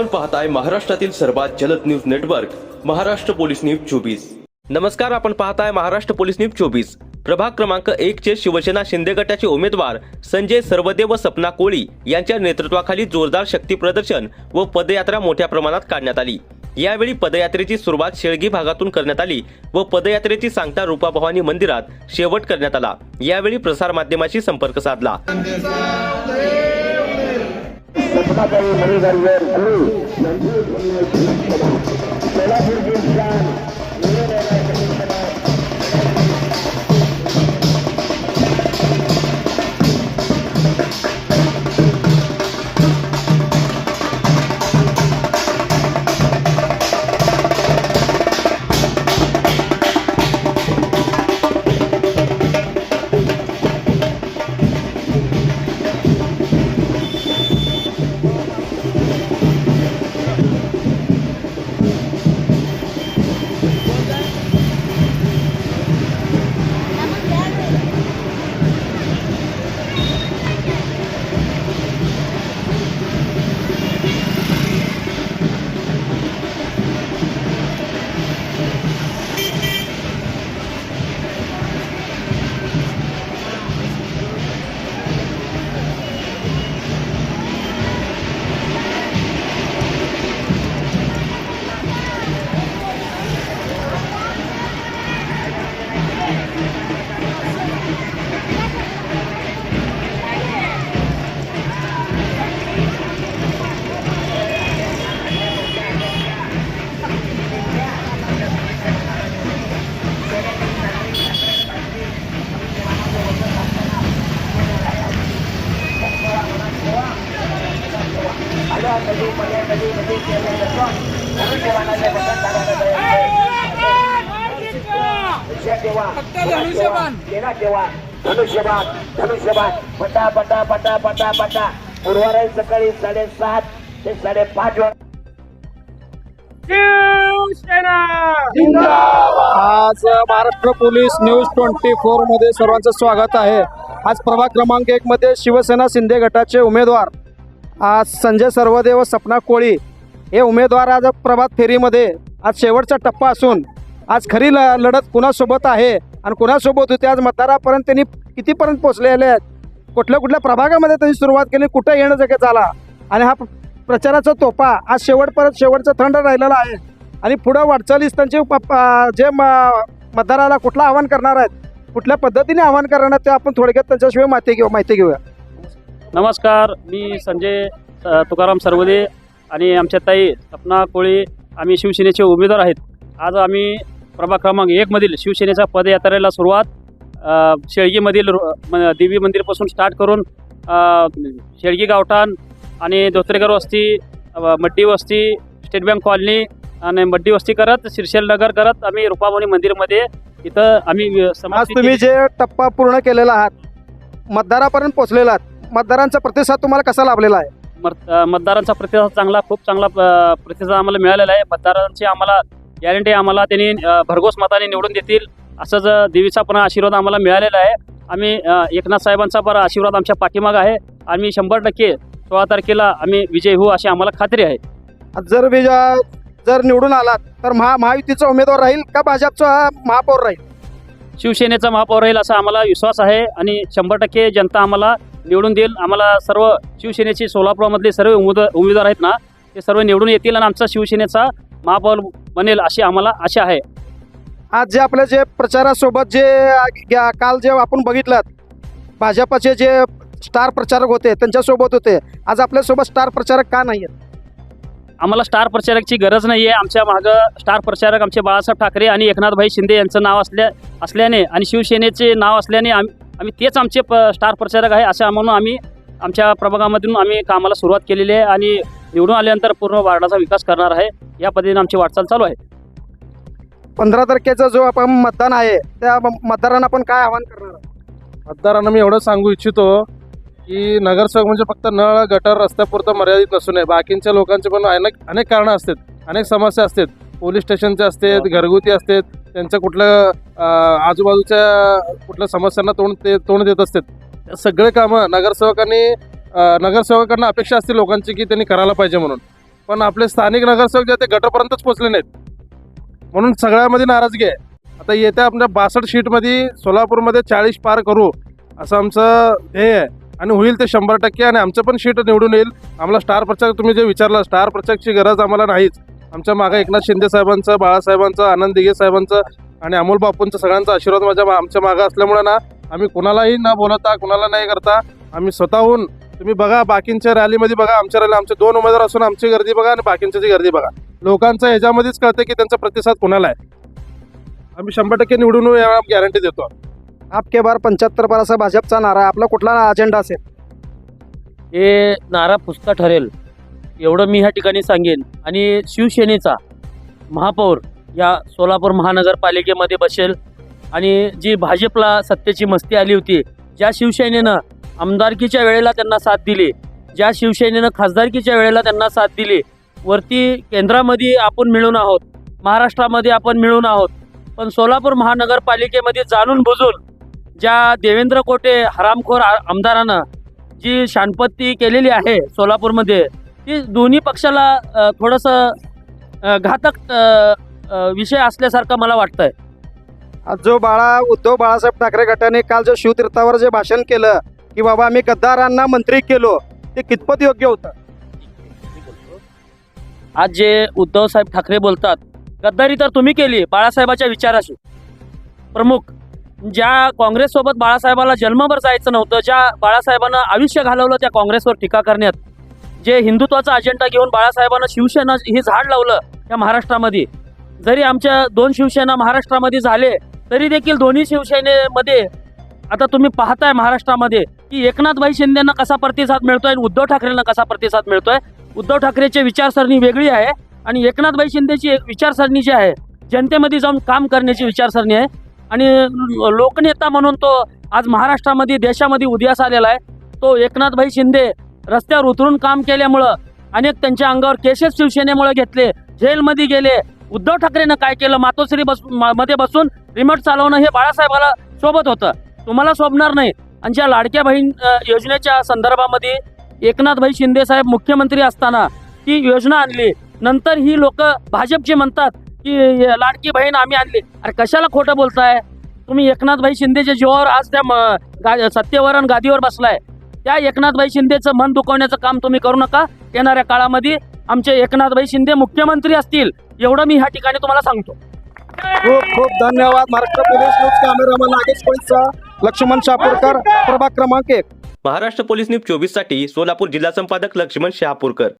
आपण पाहताय महाराष्ट्रातील सर्वात जलद news network Maharashtra police news चोवीस. नमस्कार आपण पाहताय महाराष्ट्र पोलीस न्यूज चोवीस. प्रभाग क्रमांक एक चे शिवसेना शिंदे गटाचे उमेदवार संजय सर्वदेव व सपना कोळी यांच्या नेतृत्वाखाली जोरदार शक्ती प्रदर्शन व पदयात्रा मोठ्या प्रमाणात काढण्यात आली. यावेळी पदयात्रेची सुरुवात शेळगी भागातून करण्यात आली व पदयात्रेची सांगता रूपाभवानी मंदिरात शेवट करण्यात आला. यावेळी प्रसार माध्यमाशी संपर्क साधला. புனகை மனிதர்கள் फक्त धनुष्यबाण. केला ठेवा धनुष्यबाण धनुष्यबाण. पटा पटा पटा पटा पटा. गुरुवारी सकाळी साडेसात ते साडेपाच वाजता आज महाराष्ट्र पोलीस न्यूज ट्वेंटी फोरमध्ये सर्वांचं स्वागत आहे. आज प्रभाग क्रमांक एक मध्ये शिवसेना शिंदे गटाचे उमेदवार आज संजय सर्वदे व सपना कोळी हे उमेदवार आज प्रभात फेरीमध्ये. आज शेवटचा टप्पा असून आज खरी ल लढत कुणासोबत आहे? आणि कुणासोबत होते? आज मतदारापर्यंत त्यांनी कितीपर्यंत पोचलेले आहेत? कुठल्या कुठल्या प्रभागामध्ये त्यांनी सुरुवात केली? कुठं येणं जगे झाला? आणि हा प्रचाराचा तोपा आज शेवटपर्यंत शेवटचा थंड राहिलेला आहे. आणि पुढं वाटचालीस त्यांचे जे म- मतदाराला कुठलं आव्हान करणार आहेत? कुठल्या पद्धतीने आव्हान करणार आहेत ते आपण थोडक्यात त्यांच्याशिवाय माहिती घेऊ माहिती घेऊया. नमस्कार मी संजय तुकाराम सर्वदे आणि आमच्या ताई सपना कोळी आम्ही शिवसेनेचे उमेदवार आहेत. आज आम्ही प्रभाग क्रमांक एकमधील शिवसेनेच्या पदयात्रेला सुरुवात शेळगीमधील देवी मंदिरपासून स्टार्ट करून शेळगी गावठाण आणि धोत्रेकर वस्ती मड्डी वस्ती स्टेट बँक कॉलनी आणि मड्डी वस्ती करत शिरशेल नगर करत आम्ही रुपामणी मंदिरमध्ये इथं आम्ही समाप्ती तुम्ही जे टप्पा पूर्ण केलेला आहात मतदारापर्यंत पोहोचलेला आहात मतदारांचा प्रतिसाद तुम्हाला कसा लाभलेला आहे? मतदारांचा प्रतिसाद चांगला खूप चांगला प्रतिसाद आम्हाला मिळालेला आहे. मतदारांची आम्हाला गॅरंटी आम्हाला त्यांनी भरघोस मताने निवडून देतील. असंच देवीचा पण आशीर्वाद आम्हाला मिळालेला आहे. आम्ही एकनाथ साहेबांचा पण आशीर्वाद आमच्या पाठीमाग आहे. आम्ही शंभर टक्के सोळा तारखेला आम्ही विजय होऊ अशी आम्हाला खात्री आहे. जर विजय जर निवडून आलात तर महा महायुतीचा उमेदवार राहील का भाजपचा महापौर राहील? शिवसेनेचा महापौर राहील असा आम्हाला विश्वास आहे आणि शंभर टक्के जनता आम्हाला निवडून देईल. आम्हाला सर्व शिवसेनेचे सोलापूरमधले सर्व उमेदवार उमेदवार आहेत ना ते सर्व निवडून येतील आणि आमचा शिवसेनेचा महापौर बनेल अशी आम्हाला आशा आहे. आज जे आपल्या जे प्रचारासोबत जे या- काल जे आपण बघितलं भाजपाचे जे स्टार प्रचारक होते त्यांच्यासोबत होते. आज आपल्यासोबत स्टार प्रचारक का नाही आहेत आम्हाला स्टार प्रचारकची गरज नाही आहे आमच्या मागं स्टार प्रचारक आमचे बाळासाहेब ठाकरे आणि एकनाथभाई शिंदे यांचं नाव असल्या असल्याने आणि शिवसेनेचे नाव असल्याने आम्ही आम्ही तेच आमचे प स्टार प्रचारक आहे असं म्हणून आम्ही आमच्या प्रभागामधून आम्ही कामाला सुरुवात केलेली आहे आणि निवडून आल्यानंतर पूर्ण वार्डाचा विकास करणार आहे. या पद्धतीने आमची वाटचाल चालू आहे. पंधरा तारखेचा जो आपण मतदान आहे त्या मतदारांना आपण काय आवाहन करणार आहोत? मतदारांना मी एवढं सांगू इच्छितो की नगरसेवक म्हणजे फक्त नळ गटर रस्त्यापुरतं मर्यादित नसू नये. बाकीच्या लोकांचे पण अनेक अनेक कारणं असतात. अनेक समस्या असतात. पोलीस स्टेशनचे असतात घरगुती असतात. त्यांच्या कुठलं अं, आजूबाजूच्या कुठल्या समस्यांना तोंड ते तोंड देत असतात. त्या सगळे कामं नगरसेवकांनी नगरसेवकांना अपेक्षा असते लोकांची की त्यांनी करायला पाहिजे म्हणून. पण आपले स्थानिक नगरसेवक जे आहेत ते गटापर्यंतच पोचले नाहीत. म्हणून सगळ्यामध्ये नाराजगी आहे. आता येत्या आपल्या बासष्ट शीटमध्ये सोलापूरमध्ये चाळीस पार करू असं आमचं ध्येय आहे. आणि होईल ते शंभर टक्के आणि आमचं पण शीट निवडून येईल. आम्हाला स्टार प्रचारक तुम्ही जे विचारला स्टार प्रचारकची गरज आम्हाला नाहीच. आमच्या मागे एकनाथ शिंदे साहेबांचं बाळासाहेबांचं आनंद दिघे साहेबांचं आणि अमोल बापूंचं सगळ्यांचा आशीर्वाद माझ्या आमच्या मागं असल्यामुळे ना आम्ही कुणालाही न बोलवता कुणाला नाही करता आम्ही स्वतःहून तुम्ही बघा बाकींच्या रॅलीमध्ये बघा आमच्या रॅली आमचे दोन उमेदवार असून आमची गर्दी बघा आणि बाकींची गर्दी बघा. लोकांचं ह्याच्यामध्येच कळतं की त्यांचा प्रतिसाद कुणाला आहे. आम्ही शंभर टक्के निवडून गॅरंटी देतो आपके बार पंच्याहत्तर बार असा भाजपचा नारा आहे. आपला कुठला अजेंडा असेल? हे नारा पुसका ठरेल. एवढं मी ह्या ठिकाणी सांगेन. आणि शिवसेनेचा महापौर या सोलापूर महानगरपालिकेमध्ये बसेल. आणि जी भाजपला सत्तेची मस्ती आली होती ज्या शिवसेनेनं आमदारकीच्या वेळेला त्यांना साथ दिली. ज्या शिवसेनेनं खासदारकीच्या वेळेला त्यांना साथ दिली. वरती केंद्रामध्ये आपण मिळून आहोत. महाराष्ट्रामध्ये आपण मिळून आहोत. पण सोलापूर महानगरपालिकेमध्ये जाणून बुजून ज्या देवेंद्र कोटे हरामखोर आमदारानं जी शानपत्ती केलेली आहे सोलापूरमध्ये ती दोन्ही पक्षाला थोडंसं घातक विषय असल्यासारखं मला वाटतंय. जो बाळा उद्धव बाळासाहेब ठाकरे गटाने काल जो शिवतीर्थावर जे भाषण केलं की बाबा आम्ही गद्दारांना मंत्री केलो ते कितपत योग्य होतं? आज जे उद्धव साहेब ठाकरे बोलतात गद्दारी तर तुम्ही केली बाळासाहेबाच्या विचाराशी. प्रमुख ज्या काँग्रेससोबत बाळासाहेबाला जन्मभर जायचं नव्हतं ज्या बाळासाहेबांना आयुष्य घालवलं त्या काँग्रेसवर टीका करण्यात. जे हिंदुत्वाचा अजेंडा घेऊन बाळासाहेबांना शिवसेना हे झाड लावलं त्या महाराष्ट्रामध्ये. जरी आमच्या दोन शिवसेना महाराष्ट्रामध्ये झाले तरी देखील दोन्ही शिवसेनेमध्ये आता तुम्ही पाहताय महाराष्ट्रामध्ये की एकनाथभाई शिंदेना कसा प्रतिसाद मिळतोय आणि उद्धव ठाकरेंना कसा प्रतिसाद मिळतोय? उद्धव ठाकरेची विचारसरणी वेगळी आहे आणि एकनाथभाई शिंदेची एक विचारसरणी जी आहे जनतेमध्ये जाऊन काम करण्याची विचारसरणी आहे. आणि लोकनेता म्हणून तो आज महाराष्ट्रामध्ये देशामध्ये उदयास आलेला आहे. तो एकनाथभाई शिंदे रस्त्यावर उतरून काम केल्यामुळं अनेक त्यांच्या अंगावर केसेस शिवसेनेमुळे घेतले जेलमध्ये गेले. उद्धव ठाकरेनं काय केलं? मातोश्री बस म- मध्ये बसून रिमोट चालवणं हे बाळासाहेबाला सोबत होतं. तुम्हाला शोभणार नाही. आणि ज्या लाडक्या बहीण योजनेच्या संदर्भामध्ये एकनाथभाई शिंदे साहेब मुख्यमंत्री असताना ती योजना आणली. नंतर ही लोक भाजपचे म्हणतात की लाडकी बहीण आम्ही आणली. अरे कशाला खोटं बोलताय? तुम्ही एकनाथभाई शिंदेच्या जीवावर आज त्या गा सत्तेवर आणि गादीवर बसलाय. त्या एकनाथभाई शिंदेचं मन दुखवण्याचं काम तुम्ही करू नका. येणाऱ्या काळामध्ये आमचे एकनाथभाई शिंदे मुख्यमंत्री असतील एवढं मी ह्या ठिकाणी तुम्हाला सांगतो. खूप खूप धन्यवाद. महाराष्ट्र प्रदेश न्यूज कॅमेरामन नागेश पैसा लक्ष्मण शापूरकर प्रभाग क्रमांक एक. महाराष्ट्र पोलीस न्यूज चोवीससाठी सोलापूर जिल्हा संपादक लक्ष्मण शहापूरकर.